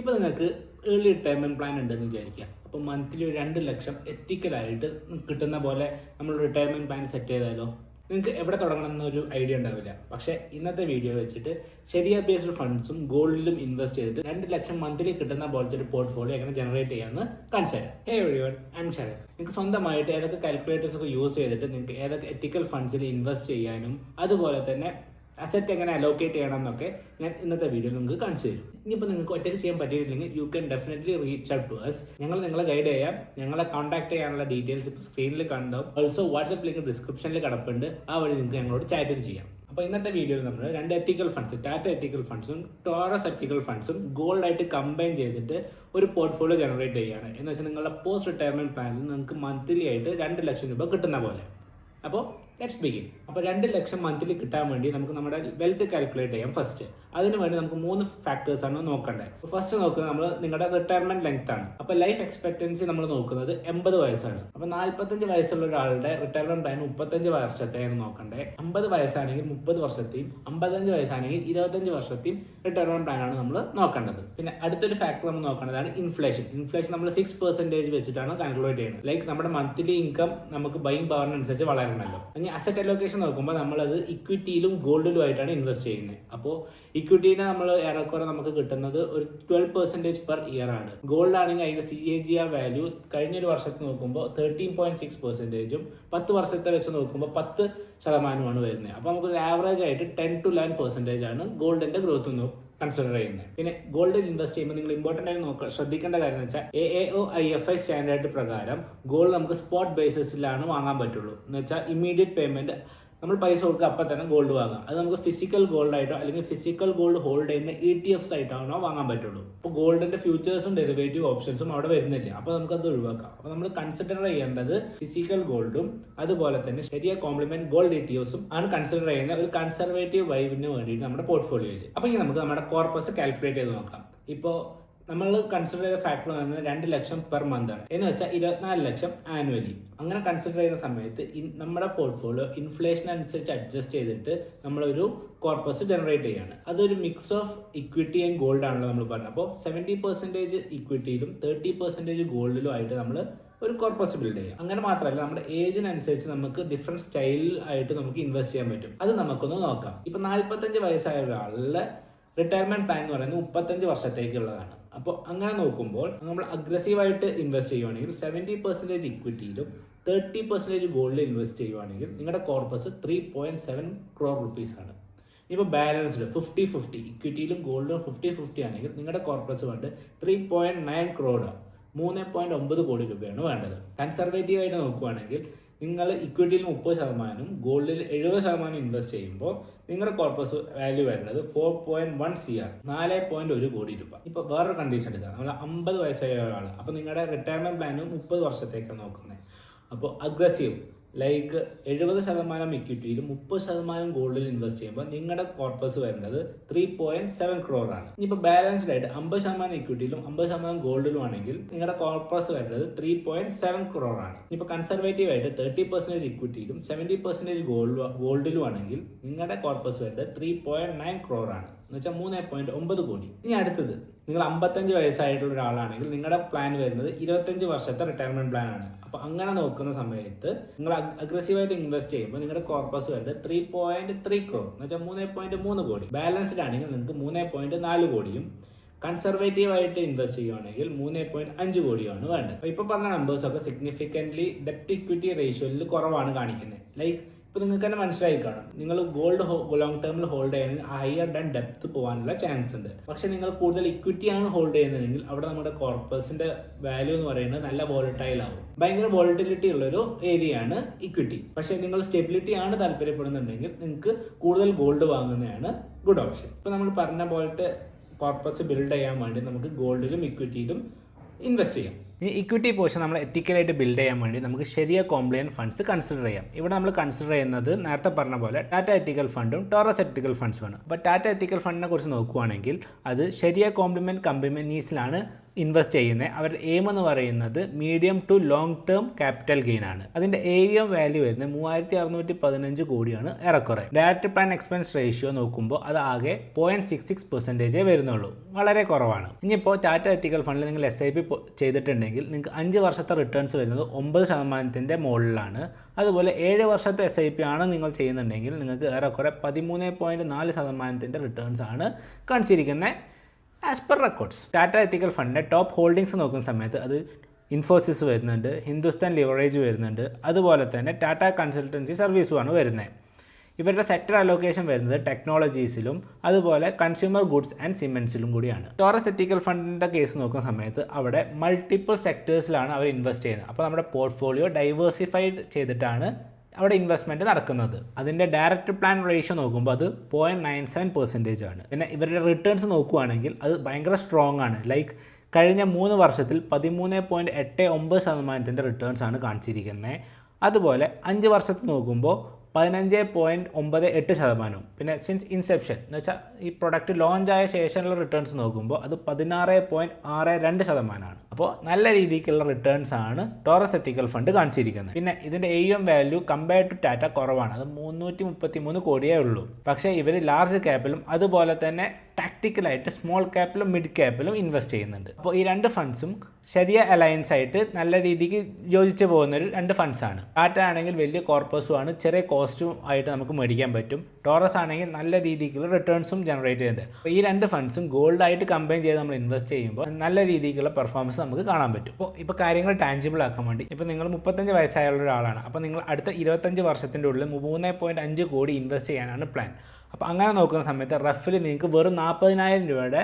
ഇപ്പോൾ നിങ്ങൾക്ക് early retirement plan ഉണ്ടെന്ന് വിചാരിക്കുക. അപ്പോൾ മന്ത്ലി ഒരു രണ്ട് ലക്ഷം എത്തിക്കലായിട്ട് കിട്ടുന്ന പോലെ നമ്മൾ റിട്ടയർമെന്റ് പ്ലാൻ സെറ്റ് ചെയ്താലോ? നിങ്ങൾക്ക് എവിടെ തുടങ്ങണം എന്നൊരു ഐഡിയ ഉണ്ടാവില്ല. പക്ഷേ ഇന്നത്തെ വീഡിയോ വെച്ചിട്ട് ശരിയാ ബേസ്ഡ് ഫണ്ട്സും ഗോൾഡിലും ഇൻവെസ്റ്റ് ചെയ്തിട്ട് രണ്ട് ലക്ഷം മന്ത്ലി കിട്ടുന്ന പോലത്തെ ഒരു പോർട്ട്ഫോളിയോ എങ്ങനെ ജനറേറ്റ് ചെയ്യാമെന്ന് കാണിച്ചു ഹേ എവരിവൺ ഐ നിങ്ങൾക്ക് സ്വന്തമായിട്ട് ഏതൊക്കെ കാൽക്കുലേറ്റേഴ്സ് ഒക്കെ യൂസ് ചെയ്തിട്ട് നിങ്ങൾക്ക് ഏതൊക്കെ എത്തിക്കൽ ഫണ്ട്സിൽ ഇൻവെസ്റ്റ് ചെയ്യാനും അതുപോലെ തന്നെ അസറ്റ് എങ്ങനെ അലോക്കേറ്റ് ചെയ്യണം എന്നൊക്കെ ഞാൻ ഇന്നത്തെ വീഡിയോ നിങ്ങൾക്ക് കാണിച്ചു തരും. ഇനിയിപ്പോൾ നിങ്ങൾക്ക് ഒറ്റയ്ക്ക് ചെയ്യാൻ പറ്റിയിട്ടില്ലെങ്കിൽ you can definitely reach out to us ഞങ്ങൾ നിങ്ങളെ ഗൈഡ് ചെയ്യാം. ഞങ്ങളെ കോൺടാക്ട് ചെയ്യാനുള്ള ഡീറ്റെയിൽസ് ഇപ്പോൾ സ്ക്രീനിൽ കണ്ടോ. ഓൾസോ വാട്സപ്പ് ലിങ്ക് ഡിസ്ക്രിപ്ഷനിൽ കിടപ്പുണ്ട്. ആ വഴി നിങ്ങൾക്ക് ഞങ്ങളോട് ചാറ്റും ചെയ്യാം. അപ്പോൾ ഇന്നത്തെ വീഡിയോയിൽ നമ്മൾ രണ്ട് എത്തിക്കൽ ഫണ്ട്സ് ടാറ്റ എത്തിക്കൽ ഫണ്ട്സും ടോറസ് എത്തിക്കൽ ഫണ്ട്സും ഗോൾഡായിട്ട് കമ്പൈൻ ചെയ്തിട്ട് ഒരു പോർട്ട്ഫോളിയോ ജനറേറ്റ് ചെയ്യുകയാണ്. എന്ന് വെച്ചാൽ നിങ്ങളുടെ പോസ്റ്റ് റിട്ടയർമെന്റ് പ്ലാനിൽ നിങ്ങൾക്ക് മന്ത്ലി ആയിട്ട് രണ്ട് ലക്ഷം രൂപ കിട്ടുന്ന പോലെ. അപ്പോൾ ലെറ്റ്സ് ബിഗിൻ അപ്പോൾ രണ്ട് ലക്ഷം മന്ത്ലി കിട്ടാൻ വേണ്ടി നമുക്ക് നമ്മുടെ വെൽത്ത് കാൽക്കുലേറ്റ് ചെയ്യാം ഫസ്റ്റ് അതിന് വേണ്ടി നമുക്ക് മൂന്ന് ഫാക്ടേഴ്സ് ആണ് നോക്കേണ്ടത് ഫസ്റ്റ് നോക്കുന്നത് നമ്മൾ നിങ്ങളുടെ റിട്ടയർമെന്റ് ലെങ്ത് ആണ്. അപ്പോൾ ലൈഫ് എക്സ്പെക്ടൻസി നമ്മൾ നോക്കുന്നത് എൺപത് വയസ്സാണ്. അപ്പോൾ നാല്പത്തഞ്ച് വയസ്സുള്ള ഒരാളുടെ റിട്ടയർമെന്റ് പ്ലാൻ മുപ്പത്തഞ്ച് വർഷത്തെയാണ് നോക്കണ്ടേ. അമ്പത് വയസ്സാണെങ്കിൽ മുപ്പത് വർഷത്തെയും അമ്പത്തഞ്ച് വയസ്സാണെങ്കിൽ ഇരുപത്തഞ്ച് വർഷത്തെയും റിട്ടയർമെന്റ് പ്ലാൻ ആണ് നമ്മൾ നോക്കേണ്ടത്. പിന്നെ അടുത്തൊരു ഫാക്ടർ നമ്മൾ നോക്കേണ്ടതാണ് ഇൻഫ്ലേഷൻ ഇൻഫ്ലേഷൻ നമ്മൾ സിക്സ് പെർസെന്റേജ് വെച്ചിട്ടാണ് കാൽക്കുലേറ്റ് ചെയ്യുന്നത്. ലൈക്ക് നമ്മുടെ മന്ത്ലി ഇൻകം നമുക്ക് ബൈങ് പവറിനനുസരിച്ച് വളരണമല്ലോ. ഇനി അസറ്റ് അലോക്കേഷൻ നോക്കുമ്പോൾ നമ്മളത് ഇക്വിറ്റിയിലും ഗോൾഡിലും ആയിട്ടാണ് ഇൻവെസ്റ്റ് ചെയ്യുന്നത് അപ്പോൾ ഇക്വിറ്റീനെ നമ്മൾ ഏറെക്കുറെ നമുക്ക് കിട്ടുന്നത് ഒരു ട്വൽവ് പെർസെന്റേജ് പെർ ഇയർ ആണ്. ഗോൾഡ് ആണെങ്കിൽ അതിന്റെ C A G R value കഴിഞ്ഞൊരു വർഷത്തെ നോക്കുമ്പോൾ തേർട്ടീൻ പോയിന്റ് സിക്സ് പെർസെന്റേജും പത്ത് വർഷത്തെ വെച്ച് നോക്കുമ്പോൾ പത്ത് ശതമാനമാണ് വരുന്നത് അപ്പോൾ നമുക്ക് ആവറേജ് ആയിട്ട് ടെൻ ടു ലെവൻ പെർസെന്റേജ് ആണ് ഗോൾഡിന്റെ ഗ്രോത്ത് കൺസിഡർ ചെയ്യുന്നത് പിന്നെ ഗോൾഡിൽ ഇൻവെസ്റ്റ് ചെയ്യുമ്പോൾ നിങ്ങൾ ഇമ്പോർട്ടന്റ് ആയി നോക്കുക ശ്രദ്ധിക്കേണ്ട കാര്യം എന്ന് വെച്ചാൽ A A O I F I standard പ്രകാരം ഗോൾഡ് നമുക്ക് സ്പോട്ട് ബേസിസിലാണ് വാങ്ങാൻ പറ്റുള്ളൂ. എന്ന് വെച്ചാൽ ഇമ്മീഡിയറ്റ് പേയ്മെന്റ് നമ്മൾ പൈസ കൊടുക്കുക അപ്പം തന്നെ ഗോൾഡ് വാങ്ങാം അത് നമുക്ക് ഫിസിക്കൽ ഗോൾഡ് ആയിട്ടോ അല്ലെങ്കിൽ ഫിസിക്കൽ ഗോൾഡ് ഹോൾഡ് ചെയ്യുന്ന ഇ ടി എഫ്സ് ആയിട്ടാണോ വാങ്ങാൻ പറ്റുള്ളൂ. അപ്പോൾ ഗോൾഡിന്റെ ഫ്യൂച്ചേഴ്സും ഡെറിവേറ്റീവ് ഓപ്ഷൻസും അവിടെ വരുന്നില്ല. അപ്പോൾ നമുക്കത് ഒഴിവാക്കാം. അപ്പോൾ നമ്മൾ കൺസിഡർ ചെയ്യേണ്ടത് ഫിസിക്കൽ ഗോൾഡും അതുപോലെ തന്നെ ശരിയ കോംപ്ലിമെന്റ് ഗോൾഡ് ഇ ടി എഫ്സും ആണ് കൺസിഡർ ചെയ്യുന്ന ഒരു കൺസർവേറ്റീവ് വൈബിന് വേണ്ടിയിട്ട് നമ്മുടെ പോർട്ട്ഫോളിയോയിൽ അപ്പോൾ ഇനി നമുക്ക് നമ്മുടെ കോർപ്പസ് കാൽക്കുലേറ്റ് ചെയ്ത് നോക്കാം. ഇപ്പോൾ നമ്മൾ കൺസിഡർ ചെയ്ത ഫാക്ടർ എന്ന് പറയുന്നത് രണ്ട് ലക്ഷം പെർ മന്ത് ആണ്. എന്ന് വെച്ചാൽ ഇരുപത്തിനാല് ലക്ഷം ആനുവലി അങ്ങനെ കൺസിഡർ ചെയ്യുന്ന സമയത്ത് നമ്മുടെ പോർട്ട്ഫോളിയോ ഇൻഫ്ലേഷൻ അനുസരിച്ച് അഡ്ജസ്റ്റ് ചെയ്തിട്ട് നമ്മളൊരു കോർപ്പസ് ജനറേറ്റ് ചെയ്യാണ്. അതൊരു mix of equity and gold ആണല്ലോ നമ്മൾ പറഞ്ഞത് അപ്പോൾ സെവന്റി പെർസെന്റേജ് ഇക്വിറ്റിയിലും തേർട്ടി പെർസെന്റേജ് ഗോൾഡിലും ആയിട്ട് നമ്മൾ ഒരു കോർപ്പസ് ബിൽഡ് ചെയ്യാം. അങ്ങനെ മാത്രമല്ല നമ്മുടെ ഏജിനനുസരിച്ച് നമുക്ക് ഡിഫറെന്റ് സ്റ്റൈൽ ആയിട്ട് നമുക്ക് ഇൻവെസ്റ്റ് ചെയ്യാൻ പറ്റും. അത് നമുക്കൊന്ന് നോക്കാം. ഇപ്പം നാൽപ്പത്തഞ്ച് വയസ്സായ ഒരാളുടെ റിട്ടയർമെന്റ് പ്ലാൻ എന്ന് പറയുന്നത് മുപ്പത്തഞ്ച് വർഷത്തേക്കുള്ളതാണ്. അപ്പോൾ അങ്ങനെ നോക്കുമ്പോൾ നമ്മൾ അഗ്രസീവായിട്ട് ഇൻവെസ്റ്റ് ചെയ്യുവാണെങ്കിൽ സെവന്റി പെർസെന്റേജ് ഇക്വിറ്റിയിലും തേർട്ടി പെർസെന്റേജ് ഗോൾഡിൽ ഇൻവെസ്റ്റ് ചെയ്യുവാണെങ്കിൽ നിങ്ങളുടെ corpus three point seven crore rupees ആണ്. ഇപ്പോൾ ബാലൻസ്ഡ് ഫിഫ്റ്റി ഫിഫ്റ്റി ഇക്വിറ്റിയിലും ഗോൾഡിലും ഫിഫ്റ്റി ഫിഫ്റ്റി ആണെങ്കിൽ നിങ്ങളുടെ corpus fund three point nine crore മൂന്ന് പോയിന്റ് ഒമ്പത് കോടി രൂപയാണ് വേണ്ടത്. കൺസർവേറ്റീവ് ആയിട്ട് നോക്കുവാണെങ്കിൽ നിങ്ങൾ ഇക്വിറ്റിയിൽ മുപ്പത് ശതമാനം ഗോൾഡിൽ എഴുപത് ശതമാനം ഇൻവെസ്റ്റ് ചെയ്യുമ്പോൾ നിങ്ങളുടെ കോർപ്പസ് വാല്യൂ വരുന്നത് four point one C R നാല് പോയിന്റ് ഒരു കോടി രൂപ. ഇപ്പോൾ വേറൊരു കണ്ടീഷൻ എടുക്കാം. നമ്മൾ അമ്പത് വയസ്സായ ഒരാൾ അപ്പോൾ നിങ്ങളുടെ റിട്ടയർമെന്റ് പ്ലാന് മുപ്പത് വർഷത്തേക്കാണ് നോക്കുന്നത്. അപ്പോൾ അഗ്രസീവ് ലൈക്ക് എഴുപത് ശതമാനം ഇക്വിറ്റിയിലും മുപ്പത് ശതമാനം ഗോൾഡിൽ ഇൻവെസ്റ്റ് ചെയ്യുമ്പോൾ നിങ്ങളുടെ കോർപ്പസ് വരുന്നത് ത്രീ പോയിന്റ് സെവൻ ക്രോർ ആണ്. ഇനിയിപ്പോൾ ബാലൻസ്ഡ് ആയിട്ട് അമ്പത് ശതമാനം ഇക്വിറ്റിയിലും അമ്പത് ശതമാനം ഗോൾഡിലും ആണെങ്കിൽ നിങ്ങളുടെ കോർപ്പസ് വരുന്നത് ത്രീ പോയിന്റ് സെവൻ ക്രോർ ആണ്. ഇനിയിപ്പോൾ കൺസർവേറ്റീവ് ആയിട്ട് തേർട്ടി പെർസെന്റേജ് ഇക്വിറ്റിയിലും സെവന്റി പെർസെന്റേജ് ഗോൾഡ് ഗോൾഡിലും ആണെങ്കിൽ നിങ്ങളുടെ കോർപ്പസ് വരുന്നത് ത്രീ പോയിന്റ് നയൻ ക്രോർ ആണ്. എന്ന് വെച്ചാൽ മൂന്ന് പോയിന്റ് ഒമ്പത് കോടി. ഇനി അടുത്തത്. നിങ്ങൾ അമ്പത്തഞ്ച് വയസ്സായിട്ടുള്ള ഒരാളാണെങ്കിൽ നിങ്ങളുടെ പ്ലാൻ വരുന്നത് ഇരുപത്തഞ്ച് വർഷത്തെ റിട്ടയർമെന്റ് പ്ലാൻ ആണ്. അപ്പൊ അങ്ങനെ നോക്കുന്ന സമയത്ത് നിങ്ങൾ അഗ്രസീവായിട്ട് ഇൻവെസ്റ്റ് ചെയ്യുമ്പോൾ നിങ്ങളുടെ കോർപ്പസ് വരുന്നത് ത്രീ പോയിന്റ് ത്രീ ക്രോർ എന്ന് വെച്ചാൽ മൂന്ന് പോയിന്റ് മൂന്ന് കോടി. ബാലൻസ്ഡ് ആണെങ്കിൽ നിങ്ങൾക്ക് മൂന്ന് പോയിന്റ് നാല് കോടിയും കൺസർവേറ്റീവ് ആയിട്ട് ഇൻവെസ്റ്റ് ചെയ്യുകയാണെങ്കിൽ മൂന്ന് പോയിന്റ് അഞ്ച് കോടിയാണ് വേണ്ടത്. അപ്പോൾ ഇപ്പോൾ പറഞ്ഞ നമ്പേഴ്സ് ഒക്കെ സിഗ്നിഫിക്കന്റ്ലി ഡെപ്റ്റ് ഇക്വിറ്റി റേഷ്യോയിൽ കുറവാണ് കാണിക്കുന്നത് ലൈക്ക് ഇപ്പോൾ നിങ്ങൾക്ക് തന്നെ മനസ്സിലായി കാണും. നിങ്ങൾ ഗോൾഡ് ലോങ് ടേമിൽ ഹോൾഡ് ചെയ്യണമെങ്കിൽ ഹയർ ഡാൻ ഡെപ്ത് പോകാനുള്ള ചാൻസ് ഉണ്ട്. പക്ഷെ നിങ്ങൾ കൂടുതൽ ഇക്വിറ്റി ആണ് ഹോൾഡ് ചെയ്യുന്നതെങ്കിൽ അവിടെ നമ്മുടെ കോർപ്പസിന്റെ വാല്യൂ എന്ന് പറയുന്നത് നല്ല വോളറ്റൈൽ ആവും. ഭയങ്കര വോളറ്റിലിറ്റി ഉള്ള ഒരു ഏരിയ ആണ് ഇക്വിറ്റി പക്ഷെ നിങ്ങൾ സ്റ്റെബിലിറ്റി ആണ് താല്പര്യപ്പെടുന്നുണ്ടെങ്കിൽ നിങ്ങൾക്ക് കൂടുതൽ ഗോൾഡ് വാങ്ങുന്നതാണ് ഗുഡ് ഓപ്ഷൻ ഇപ്പോൾ നമ്മൾ പറഞ്ഞ പോലത്തെ കോർപ്പസ് ബിൽഡ് ചെയ്യാൻ വേണ്ടി നമുക്ക് ഗോൾഡിലും ഇക്വിറ്റിയിലും ഇൻവെസ്റ്റ് ചെയ്യാം. ഈ ഇക്വിറ്റി പോർഷൻ നമ്മൾ എത്തിക്കലായിട്ട് ബിൽഡ് ചെയ്യാൻ വേണ്ടി നമുക്ക് ശരിയ കോംപ്ലയൻ ഫണ്ട്സ് കൺസിഡർ ചെയ്യാം. ഇവിടെ നമ്മൾ കൺസിഡർ ചെയ്യുന്നത് നേരത്തെ പറഞ്ഞ പോലെ ടാറ്റ എത്തിക്കൽ ഫണ്ടും ടോറസ് എത്തിക്കൽ ഫണ്ട്സുമാണ് അപ്പോൾ ടാറ്റ എത്തിക്കൽ ഫണ്ടിനെ കുറിച്ച് നോക്കുകയാണെങ്കിൽ അത് ശരിയ കോംപ്ലിമെന്റ് കമ്പനീസിലാണ് ഇൻവെസ്റ്റ് ചെയ്യുന്നത് അവരുടെ എയിം എന്ന് പറയുന്നത് medium to long term capital gain ആണ്. അതിന്റെ എം വാല്യൂ വരുന്നത് മൂവായിരത്തി അറുന്നൂറ്റി പതിനഞ്ച് കോടിയാണ് ഏറെക്കുറെ. ഡയറക്റ്റ് പ്ലാൻ എക്സ്പെൻസ് റേഷ്യോ നോക്കുമ്പോൾ അത് ആകെ പോയിന്റ് സിക്സ് സിക്സ് പെർസെന്റേജേ വരുന്നുള്ളൂ. വളരെ കുറവാണ്. ഇനിയിപ്പോൾ ടാറ്റ എത്തിക്കൽ ഫണ്ടിൽ നിങ്ങൾ എസ് ഐ പി ചെയ്തിട്ടുണ്ടെങ്കിൽ നിങ്ങൾക്ക് അഞ്ച് വർഷത്തെ റിട്ടേൺസ് വരുന്നത് ഒമ്പത് ശതമാനത്തിന്റെ മുകളിലാണ്. അതുപോലെ ഏഴ് വർഷത്തെ എസ് ഐ പി ആണ് നിങ്ങൾ ചെയ്യുന്നുണ്ടെങ്കിൽ നിങ്ങൾക്ക് ഏറെക്കുറെ പതിമൂന്ന് പോയിന്റ് നാല് ശതമാനത്തിന്റെ റിട്ടേൺസ് ആണ് കാണിച്ചിരിക്കുന്നത് as per records Tata ethical ഫണ്ടിന്റെ ടോപ്പ് ഹോൾഡിങ്സ് നോക്കുന്ന സമയത്ത് അത് ഇൻഫോസിസ് വരുന്നുണ്ട് ഹിന്ദുസ്ഥാൻ ലിവറേജ് വരുന്നുണ്ട് അതുപോലെ തന്നെ ടാറ്റ കൺസൾട്ടൻസി സർവീസുമാണ് വരുന്നത് ഇവരുടെ സെക്ടർ അലോക്കേഷൻ വരുന്നത് ടെക്നോളജീസിലും അതുപോലെ കൺസ്യൂമർ ഗുഡ്സ് ആൻഡ് സിമെൻസിലും കൂടിയാണ്. ടോറസ് എത്തിക്കൽ ഫണ്ടിന്റെ കേസ് നോക്കുന്ന സമയത്ത് അവിടെ മൾട്ടിപ്പിൾ സെക്ടേഴ്സിലാണ് അവർ ഇൻവെസ്റ്റ് ചെയ്യുന്നത്. അപ്പോൾ നമ്മുടെ പോർട്ട്ഫോളിയോ ഡൈവേഴ്സിഫൈഡ് ചെയ്തിട്ടാണ് അവിടെ ഇൻവെസ്റ്റ്മെന്റ് നടക്കുന്നത്. അതിന്റെ ഡയറക്റ്റ് പ്ലാൻ റേഷ്യോ നോക്കുമ്പോൾ അത് പോയിന്റ് നയൻ സെവൻ പെർസെന്റേജ് ആണ്. പിന്നെ ഇവരുടെ റിട്ടേൺസ് നോക്കുകയാണെങ്കിൽ അത് ഭയങ്കര സ്ട്രോങ് ആണ്. ലൈക്ക് കഴിഞ്ഞ മൂന്ന് വർഷത്തിൽ പതിമൂന്ന് പോയിന്റ് എട്ട് ഒമ്പത് ശതമാനത്തിന്റെ റിട്ടേൺസ് ആണ് കാണിച്ചിരിക്കുന്നത്. അതുപോലെ അഞ്ച് വർഷത്തിൽ നോക്കുമ്പോൾ പതിനഞ്ച് പോയിന്റ് ഒമ്പത് എട്ട് ശതമാനവും. പിന്നെ സിൻസ് ഇൻസെപ്ഷൻ എന്ന് വെച്ചാൽ ഈ പ്രൊഡക്റ്റ് ലോഞ്ച് ആയ ശേഷമുള്ള റിട്ടേൺസ് നോക്കുമ്പോൾ അത് പതിനാറ് പോയിന്റ് ആറ് രണ്ട് ശതമാനമാണ്. അപ്പോൾ നല്ല രീതിക്കുള്ള റിട്ടേൺസ് ആണ് ടോറസ് എത്തിക്കൽ ഫണ്ട് കാണിച്ചിരിക്കുന്നത്. പിന്നെ ഇതിന്റെ A M value compare to Tata കുറവാണ്. അത് മുന്നൂറ്റി മുപ്പത്തി മൂന്ന് കോടിയേ ഉള്ളൂ. പക്ഷേ ഇവർ ലാർജ് ക്യാപ്പിലും അതുപോലെ തന്നെ ടാക്ടിക്കലായിട്ട് സ്മോൾ ക്യാപ്പിലും മിഡ് ക്യാപ്പിലും ഇൻവെസ്റ്റ് ചെയ്യുന്നുണ്ട്. അപ്പോൾ ഈ രണ്ട് ഫണ്ട്സും ശരിയ അലയൻസ് ആയിട്ട് നല്ല രീതിക്ക് യോജിച്ച് പോകുന്ന ഒരു രണ്ട് ഫണ്ട്സ് ആണ്. ടാറ്റ ആണെങ്കിൽ വലിയ കോർപ്പസും ആണ്. ചെറിയ കോസ്റ്റും ആയിട്ട് നമുക്ക് മേടിക്കാൻ പറ്റും. ടോറസ് ആണെങ്കിൽ നല്ല രീതിക്കുള്ള റിട്ടേൺസും ജനറേറ്റ് ചെയ്യുന്നുണ്ട്. അപ്പോൾ ഈ രണ്ട് ഫണ്ട്സും ഗോൾഡ് ആയിട്ട് കമ്പൈൻ ചെയ്ത് നമ്മൾ ഇൻവെസ്റ്റ് ചെയ്യുമ്പോൾ നല്ല രീതിക്കുള്ള പെർഫോമൻസ് നമുക്ക് കാണാൻ പറ്റും. അപ്പോൾ ഇപ്പോൾ കാര്യങ്ങൾ ടാഞ്ചിബിൾ ആക്കാൻ വേണ്ടി ഇപ്പോൾ നിങ്ങൾ മുപ്പത്തഞ്ച് വയസ്സായുള്ള ഒരാളാണ്. അപ്പോൾ നിങ്ങൾ അടുത്ത ഇരുപത്തഞ്ച് വർഷത്തിന്റെ ഉള്ളിൽ മൂന്ന് പോയിന്റ് അഞ്ച് കോടി ഇൻവെസ്റ്റ് ചെയ്യാനാണ് പ്ലാൻ അപ്പോൾ അങ്ങനെ നോക്കുന്ന സമയത്ത് റഫിൽ നിങ്ങൾക്ക് വെറും നാൽപ്പതിനായിരം രൂപയുടെ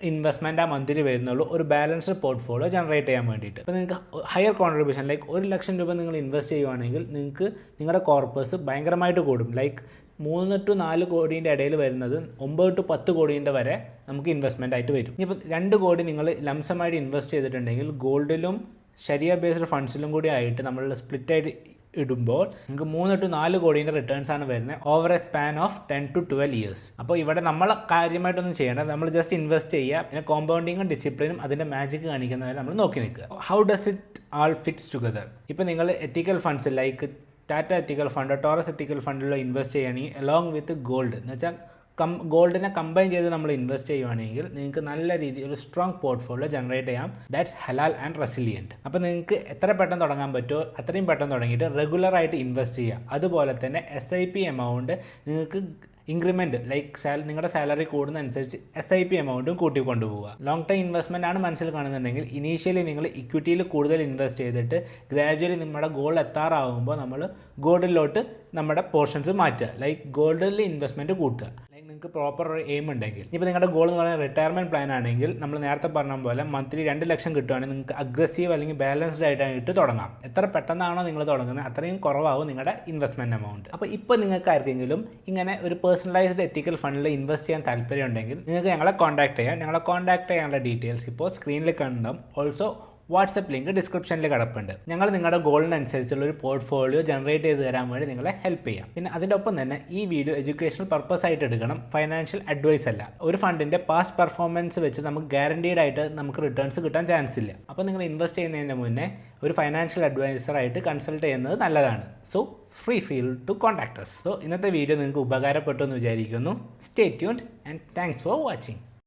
ഇൻവെസ്റ്റ്മെന്റ് ആ മന്തിൽ വരുന്നുള്ളൂ. ഒരു ബാലൻസ്ഡ് പോർട്ട്ഫോളിയോ ജനറേറ്റ് ചെയ്യാൻ വേണ്ടിയിട്ട്. അപ്പോൾ നിങ്ങൾക്ക് ഹയർ കോൺട്രിബ്യൂഷൻ ലൈക്ക് ഒരു ലക്ഷം രൂപ നിങ്ങൾ ഇൻവെസ്റ്റ് ചെയ്യുവാണെങ്കിൽ നിങ്ങൾക്ക് നിങ്ങളുടെ കോർപ്പസ് ഭയങ്കരമായിട്ട് കൂടും. ലൈക്ക് മൂന്ന് ടു നാല് കോടീന്റെ ഇടയിൽ വരുന്നത് ഒമ്പത് ടു പത്ത് കോടീന്റെ വരെ നമുക്ക് ഇൻവെസ്റ്റ്മെന്റ് ആയിട്ട് വരും. ഇനിയിപ്പോൾ രണ്ട് കോടി നിങ്ങൾ ലംസമായിട്ട് ഇൻവെസ്റ്റ് ചെയ്തിട്ടുണ്ടെങ്കിൽ ഗോൾഡിലും ശരിയ ബേസ്ഡ് ഫണ്ട്സിലും കൂടി ആയിട്ട് നമ്മൾ സ്പ്ലിറ്റ് ആയിട്ട് ഇടുമ്പോൾ നിങ്ങൾക്ക് മൂന്ന് ടു നാല് കോടീന്റെ റിട്ടേൺസ് ആണ് വരുന്നത് over a span of ten to twelve years അപ്പോൾ ഇവിടെ നമ്മൾ കാര്യമായിട്ടൊന്നും ചെയ്യേണ്ട നമ്മൾ ജസ്റ്റ് ഇൻവെസ്റ്റ് ചെയ്യുക പിന്നെ കോമ്പൗണ്ടിങ്ങും ഡിസിപ്ലിനും അതിന്റെ മാജിക് കാണിക്കുന്നവരെ നമ്മൾ നോക്കി നിൽക്കുക. How does it all fits together ഇപ്പോൾ നിങ്ങൾ ethical funds like Tata ethical fund Taurus ethical ഫണ്ടിലോ invest ചെയ്യുകയാണെങ്കിൽ അലോങ് വിത്ത് ഗോൾഡ് എന്ന് വെച്ചാൽ കം ഗോൾഡിനെ കമ്പൈൻ ചെയ്ത് നമ്മൾ ഇൻവെസ്റ്റ് ചെയ്യുവാണെങ്കിൽ നിങ്ങൾക്ക് നല്ല രീതിയിൽ ഒരു സ്ട്രോങ് പോർട്ട്ഫോളിയോ ജനറേറ്റ് ചെയ്യാം. ദാറ്റ്സ് ഹലാൽ ആൻഡ് റെസിലിയന്റ് അപ്പോൾ നിങ്ങൾക്ക് എത്ര പെട്ടെന്ന് തുടങ്ങാൻ പറ്റുമോ അത്രയും പെട്ടെന്ന് തുടങ്ങിയിട്ട് റെഗുലറായിട്ട് ഇൻവെസ്റ്റ് ചെയ്യുക. അതുപോലെ തന്നെ എസ് ഐ പി എമൗണ്ട് നിങ്ങൾക്ക് ഇൻക്രിമെന്റ് ലൈക്ക് സാല നിങ്ങളുടെ സാലറി കൂടുന്നതനുസരിച്ച് എസ് ഐ പി എമൗണ്ടും കൂട്ടിക്കൊണ്ടു പോവുക ലോങ് ടൈം ഇൻവെസ്റ്റ്മെന്റ് ആണ് മനസ്സിൽ കാണുന്നുണ്ടെങ്കിൽ ഇനീഷ്യലി നിങ്ങൾ ഇക്വിറ്റിയിൽ കൂടുതൽ ഇൻവെസ്റ്റ് ചെയ്തിട്ട് ഗ്രാജുവലി നമ്മുടെ ഗോൾ എത്താറാകുമ്പോൾ നമ്മൾ ഗോൾഡിലോട്ട് നമ്മുടെ പോർഷൻസ് മാറ്റുക. ലൈക്ക് ഗോൾഡിൽ ഇൻവെസ്റ്റ്മെന്റ് കൂട്ടുക. നിങ്ങൾക്ക് പ്രോപ്പർ ഒരു എയിം ഉണ്ടെങ്കിൽ. ഇപ്പോൾ നിങ്ങളുടെ ഗോൾ എന്ന് പറയുന്നത് റിട്ടയർമെന്റ് പ്ലാൻ ആണെങ്കിൽ നമ്മൾ നേരത്തെ പറഞ്ഞ പോലെ മന്ത്ലി രണ്ട് ലക്ഷം കിട്ടുവാണെങ്കിൽ നിങ്ങൾക്ക് അഗ്രസീവ് അല്ലെങ്കിൽ ബാലൻസ്ഡ് ആയിട്ടായിട്ട് തുടങ്ങാം. എത്ര പെട്ടെന്നാണോ നിങ്ങൾ തുടങ്ങുന്നത് അത്രയും കുറവാകും നിങ്ങളുടെ ഇൻവെസ്റ്റ്മെന്റ് എമൗണ്ട് അപ്പോൾ ഇപ്പോൾ നിങ്ങൾക്ക് ആർക്കെങ്കിലും ഇങ്ങനെ ഒരു പേഴ്സണലൈസ്ഡ് എത്തിക്കൽ ഫണ്ടിൽ ഇൻവെസ്റ്റ് ചെയ്യാൻ താല്പര്യം ഉണ്ടെങ്കിൽ നിങ്ങൾക്ക് ഞങ്ങളെ കോൺടാക്ട് ചെയ്യാം. ഞങ്ങളെ കോൺടാക്ട് ചെയ്യാനുള്ള ഡീറ്റെയിൽസ് ഇപ്പോൾ സ്ക്രീനിൽ കണ്ടും. ഓൾസോ വാട്സപ്പ് ലിങ്ക് ഡിസ്ക്രിപ്ഷനിൽ കിടപ്പുണ്ട്. ഞങ്ങൾ നിങ്ങളുടെ ഗോളിനനുസരിച്ചുള്ള ഒരു പോർട്ട്ഫോളിയോ ജനറേറ്റ് ചെയ്ത് തരാൻ വേണ്ടി നിങ്ങളെ ഹെൽപ്പ് ചെയ്യാം. പിന്നെ അതിന്റെ ഒപ്പം തന്നെ ഈ വീഡിയോ എഡ്യൂക്കേഷണൽ പർപ്പസ് ആയിട്ട് എടുക്കണം ഫൈനാൻഷ്യൽ അഡ്വൈസ് അല്ല. ഒരു ഫണ്ടിന്റെ പാസ്റ്റ് പെർഫോമൻസ് വെച്ച് നമുക്ക് ഗ്യാരണ്ടീഡ് ആയിട്ട് നമുക്ക് റിട്ടേൺസ് കിട്ടാൻ ചാൻസ് ഇല്ല. അപ്പോൾ നിങ്ങൾ ഇൻവെസ്റ്റ് ചെയ്യുന്നതിന് മുന്നേ ഒരു ഫൈനാൻഷ്യൽ അഡ്വൈസറായിട്ട് കൺസൾട്ട് ചെയ്യുന്നത് നല്ലതാണ്. So free feel to contact so ഇന്നത്തെ വീഡിയോ നിങ്ങൾക്ക് ഉപകാരപ്പെട്ടു എന്ന് വിചാരിക്കുന്നു. Stay tuned and thanks for watching